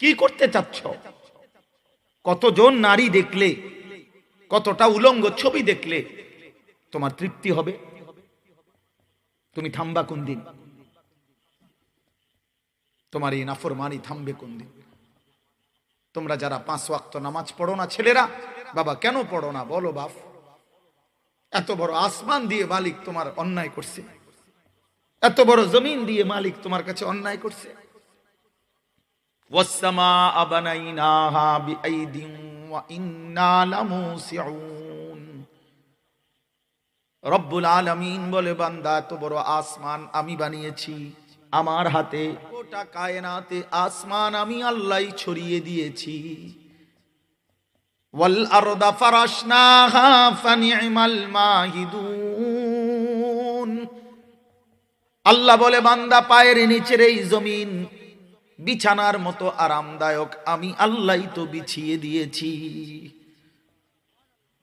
কি করতে চাচ্ছ? কতজন নারী দেখলে, কতটা উলঙ্গ ছবি দেখলে তোমার তৃপ্তি হবে? তুমি থামবা কোন দিন? তোমার এই নাফর নাফরমানি থামবে কোন দিন? তোমরা যারা পাঁচ ওয়াক্ত নামাজ পড়ো না, ছেলেরা, বাবা কেন পড়ো না? বলো বাপ। এত বড় আসমান দিয়ে মালিক তোমার অন্যায় করছে। এত বড় জমিন দিয়ে মালিক তোমার কাছে অন্যায় করছে। والسماء بنيناها بأيد وإنا لموسعون রব্বুল আলামিন বলে বান্দা এত বড় আসমান আমি বানিয়েছি আমার হাতে গোটা কায়নাতে আসমান আমি আল্লাহ ছড়িয়ে দিয়েছি ওয়াল আরদা ফারাশনাহা ফানি'মাল মাহিদুন আল্লাহ বলে বান্দা পায়ের নিচের এই জমিন বিছানার মতো আরামদায়ক আমি আল্লাহ তো বিছিয়ে দিয়েছি।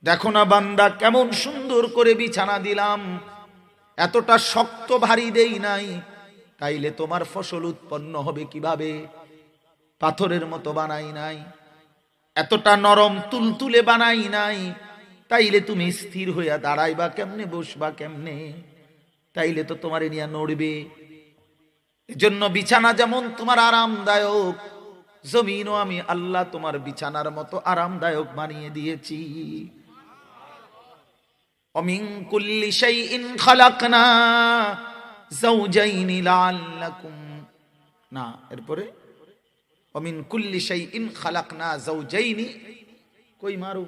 দেখো না বান্দা, কেমন সুন্দর করে বিছানা দিলাম। এতটা শক্ত ভারী দেই নাই। তাইলে তোমার ফসল উৎপন্ন হবে কীভাবে? পাথরের মতো বানাই নাই। এতটা নরম তুলতুলে বানাই নাই। তাইলে তুমি স্থির হইয়া দাঁড়াইবা কেমনে, বসবা কেমনে? তাইলে তো তোমার নিয়ে নড়বে। এজন্য বিছানা যেমন তোমার আরামদায়ক, জমিনও আমি আল্লাহ তোমার বিছানার মতো আরামদায়ক বানিয়ে দিয়েছি। অমিন কুল্লি সেই ইন খালাকনা জাউজাইনি লাআল্লাকুম। না, এরপরে? অমিন কুল্লি সেই ইন জৌ জাউজাইনি কই মারু?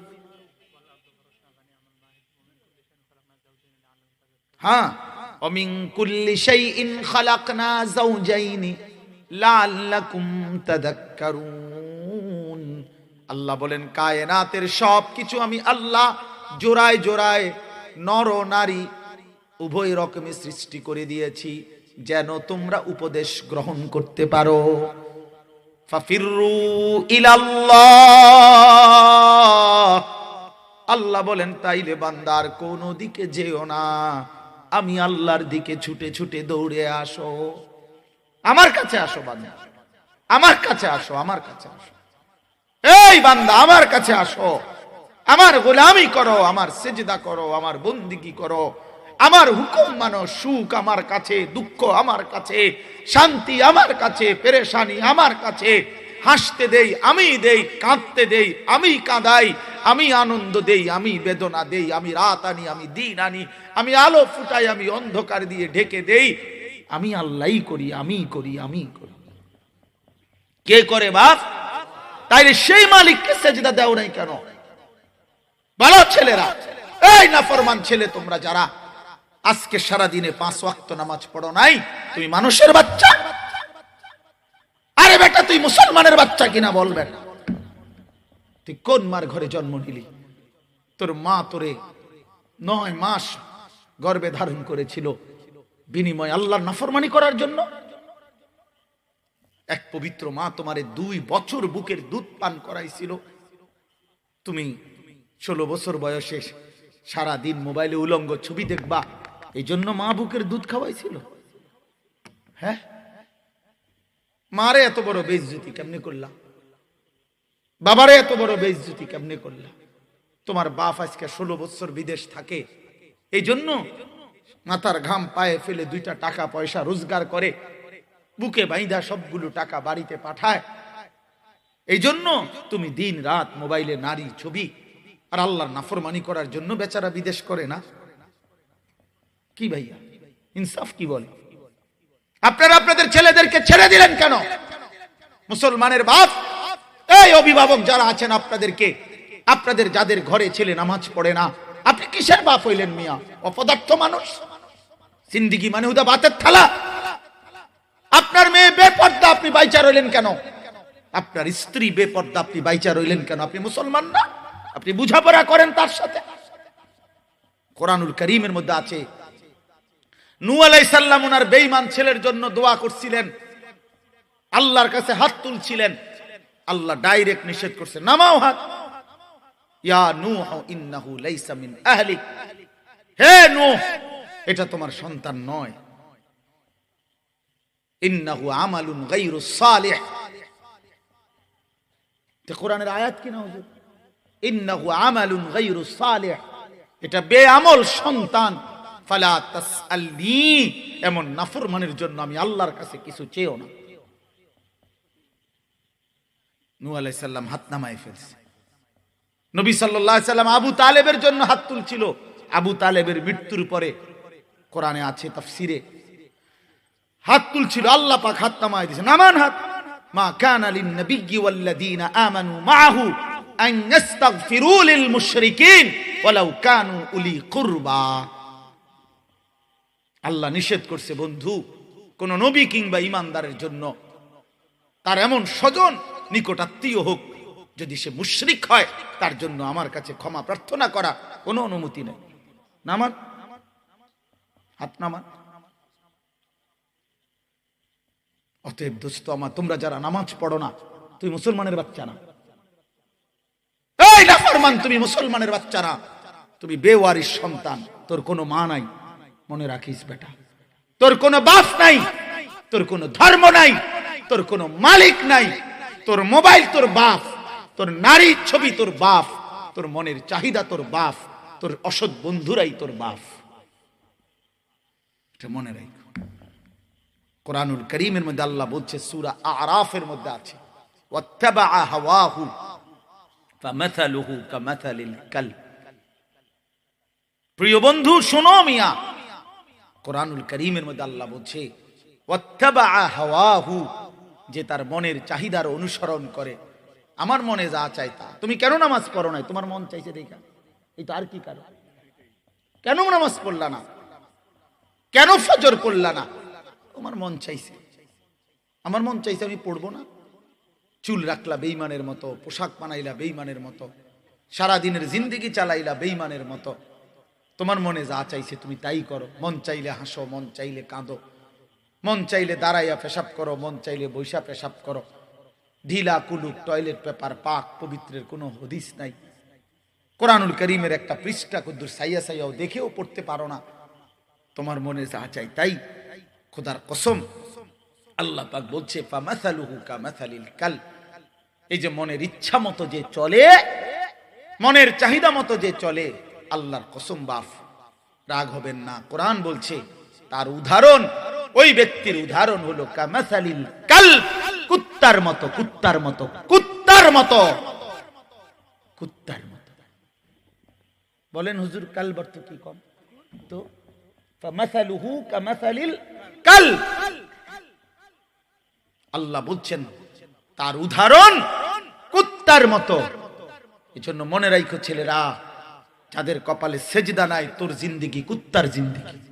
হ্যাঁ। অমিং কুল্লি সেই ইন খালাকনা জাউজাইনি লাল্লাকুম তাদাক্কারুন। আল্লাহ বলেন, কায়নাতের সব কিছু আমি আল্লাহ জোড়ায় জোড়ায় নর নারী উভয় রকমের সৃষ্টি করে দিয়েছি, যেন তোমরা উপদেশ গ্রহণ করতে পারো। আল্লাহ বলেন, তাইলে বান্দার কোন দিকে যেও না। আমি আল্লাহর দিকে ছুটে ছুটে দৌড়ে আসো। আমার কাছে আসো বান্দা। আমার কাছে আসো, আমার কাছে আসো। এই বান্দা, আমার কাছে আসো। আমার গোলামি করো, আমার সেজদা করো, আমার বন্দিগি করো। আমার হুকুম মানো, সুখ আমার কাছে, দুঃখ আমার কাছে, শান্তি আমার কাছে, পেরেশানি আমার কাছে। হাসতে দেই, আমি দেই, কাঁদতে দেই, আমি কাঁদাই আমি আনন্দ দেই, আমি বেদনা দেই, আমি রাত আনি, আমি দিন আনি, আমি আলো ফুটাই, আমি অন্ধকার দিয়ে ঢেকে দেই। আমি আল্লাহই করি, আমি করি আমি করি। কে করে বাপ? তাইলে সেই মালিককে সেজদা দেও নাই কেন? বলো ছেলেরা। এই নাফরমান ছেলে তোমরা যারা, আজকে সারা দিনে পাঁচ ওয়াক্ত নামাজ পড়ো নাই তুমি মানুষের বাচ্চা? আরে বেটা, তুই মুসলমানের বাচ্চা কিনা বলবেন? তুই কোন মার ঘরে জন্ম নিলি? তোর মা তোরে নয় মাস গর্বে ধারণ করেছিল। বিনিময় আল্লাহর নাফরমানি করার জন্য। এক পবিত্র মা তোমারে দুই বছর বুকের দুধ পান করাইছিল। তুমি ষোলো বছর বয়সে সারা দিন মোবাইলে উলঙ্গ ছবি দেখবা এই জন্য মা বুকের দুধ খাওয়াইছিল। হ্যাঁ? মারে এত বড় বেইজ্জতি, কেমনি করলা? বাবারে, এত বড় বেইজ্জতি কেমনে করলা? তোমার বাপ আজকে ষোলো বছর বিদেশ থাকে। এই জন্য মাথার ঘাম পায়ে ফেলে দুইটা টাকা পয়সা রোজগার করে, বুকে বাইন্দা সবগুলো টাকা বাড়িতে পাঠায়। এই জন্য তুমি দিন রাত মোবাইলে নারী ছবি আর আল্লাহর নাফরমানি করার জন্য বেচারা বিদেশ করে না। কি ভাইয়া? ইনসাফ কি বলে? আপনারা আপনাদের ছেলেদেরকে ছেড়ে দিলেন কেন? মুসলমানের বাপ এই অভিভাবক যারা আছেন আপনাদেরকে, আপনাদের যাদের ঘরে ছেলে নামাজ পড়ে না, আপনি কিসের বাপ হইলেন মিয়া? অপদার্থ মানুষ? সিন্দিগি মানে হুদা বাতের থালা। আপনার মেয়ে বেপর্দা, আপনি বাইচা রইলেন কেন? আপনার স্ত্রী বেপর্দা, আপনি বাইচা রইলেন কেন? আপনি মুসলমান না? আপনি বুঝাপড়া করেন তার সাথে। কোরআনুল করিমের মধ্যে আছে, নু আলাই সাল্লাম ওনার বেইমান ছেলের জন্য দোয়া করছিলেন। আল্লাহর কাছে হাত তুলছিলেন। আল্লাহ ডাইরেক্ট নিষেধ করছে, নামাও হাত। ইয়া নূহ এটা তোমার সন্তান নয়। ইন্নাহু আমালুন গায়রু সন্তান। ফালা তাসআলনি। এমন নাফরমানের জন্য আমি আল্লাহর কাছে কিছু চেয়েও না। নূহ আলাইহিস সালাম হাত নামায় ফেলছে। নবী সাল্লাল্লাহু সাল্লাম আবু তালেবের জন্য হাত তুলছিল। আবু তালেবের মৃত্যুর পরে কোরআনে আছে তাফসিরে। হাত তুলছিল, আল্লাহ পাক হাত নামায় দিয়েছে। নামান হাত। মা কানা লিন নবিয়্যি ওয়াল্লাযীনা আমানু মাআহু আন ইস্তাগফিরু লিল মুশরিকিন ওয়ালাউ কানু উলি কুরবা। আল্লাহ নিষেধ করছে, বন্ধু, কোন নবী কিংবা ইমানদারের জন্য তার এমন স্বজন নিকটাত্মীয় হোক, যদি সে মুশরিক হয়, তার জন্য আমার কাছে ক্ষমা প্রার্থনা করা কোনো অনুমতি নেই। নামান হাত নামান অতএব দোস্ত আমার, তোমরা যারা নামাজ পড়ো না, তুমি মুসলমানের বাচ্চা না। তুমি মুসলমানের বাচ্চা না। তুমি বেওয়ারির সন্তান, তোর কোনো মা নাই। মনে রাখিস বেটা। তোর কোনো বাপ নাই, তোর কোনো ধর্ম নাই, তোর কোনো মালিক নাই। তোর মোবাইল তোর বাপ, তোর নারীর ছবি তোর বাপ, তোর মনের চাহিদা তোর বাপ, তোর অসৎ বন্ধুরাই তোর বাপ। মনে রাখ। কোরআনুল করিমের মধ্যে আল্লাহ বলছে, সূরা আরাফের মধ্যে আছে। প্রিয় বন্ধু, শোনো মিয়া। কোরআনুল করিমের মধ্যে আল্লাহ বলছে যে তার মনের চাহিদার অনুসরণ করে। আমার মনে যা চাই তা। তুমি কেন নামাজ পড়ো নাই? তোমার মন চাইছে দেখা। এই তো আর কি কারণ? কেন নামাজ পড়লা না? কেন ফজর পড়লা না? তোমার মন চাইছে। আমার মন চাইছে আমি পড়ব না। চুল রাখলা বেইমানের মতো, পোশাক বানাইলা বেইমানের মতো, সারাদিনের জিন্দিগি চালাইলা বেইমানের মতো। তোমার মনে যা চাইছে তুমি তাই করো। মন চাইলে হাসো, মন চাইলে কাঁদো। মন চাইলে দাঁড়াইয়া পেশাব করো, মন চাইলে বৈশা পেশাব করো। ঢিলা কুলুক টয়লেট পেপার, পাক, পবিত্রের কোনো হদিস নাই। কোরআনুল করিমের একটা পৃষ্ঠা কুদ্দুর সাইয়া সাইয়াও দেখেও পড়তে পারো না। তোমার মনে যা চাই তাই। খোদার কসম, আল্লাহ পাক বলছে কাল। এই যে মনের ইচ্ছা মতো যে চলে, মনের চাহিদা মতো যে চলে, আল্লাহর কসম বাফ, রাগ হবেন না। কোরআন বলছে, তার উদাহরণ ওই ব্যক্তির উদাহরণ হলো কামাসালিল কাল, কুত্তার মতো কুত্তার মতো কুত্তার মতো কুত্তার মতো। বলেন, হুজুর, কাল বর্ত কি কম? তো, ফামাসালুহু কামাসালিল কাল। আল্লাহ বলছেন, তার উদাহরণ কুত্তার মতো। এজন্য মনে রাখো ছেলেরা, যাদের কপালে সেজদা নাই, তোর জিন্দিগি কুত্তার জিন্দিগি।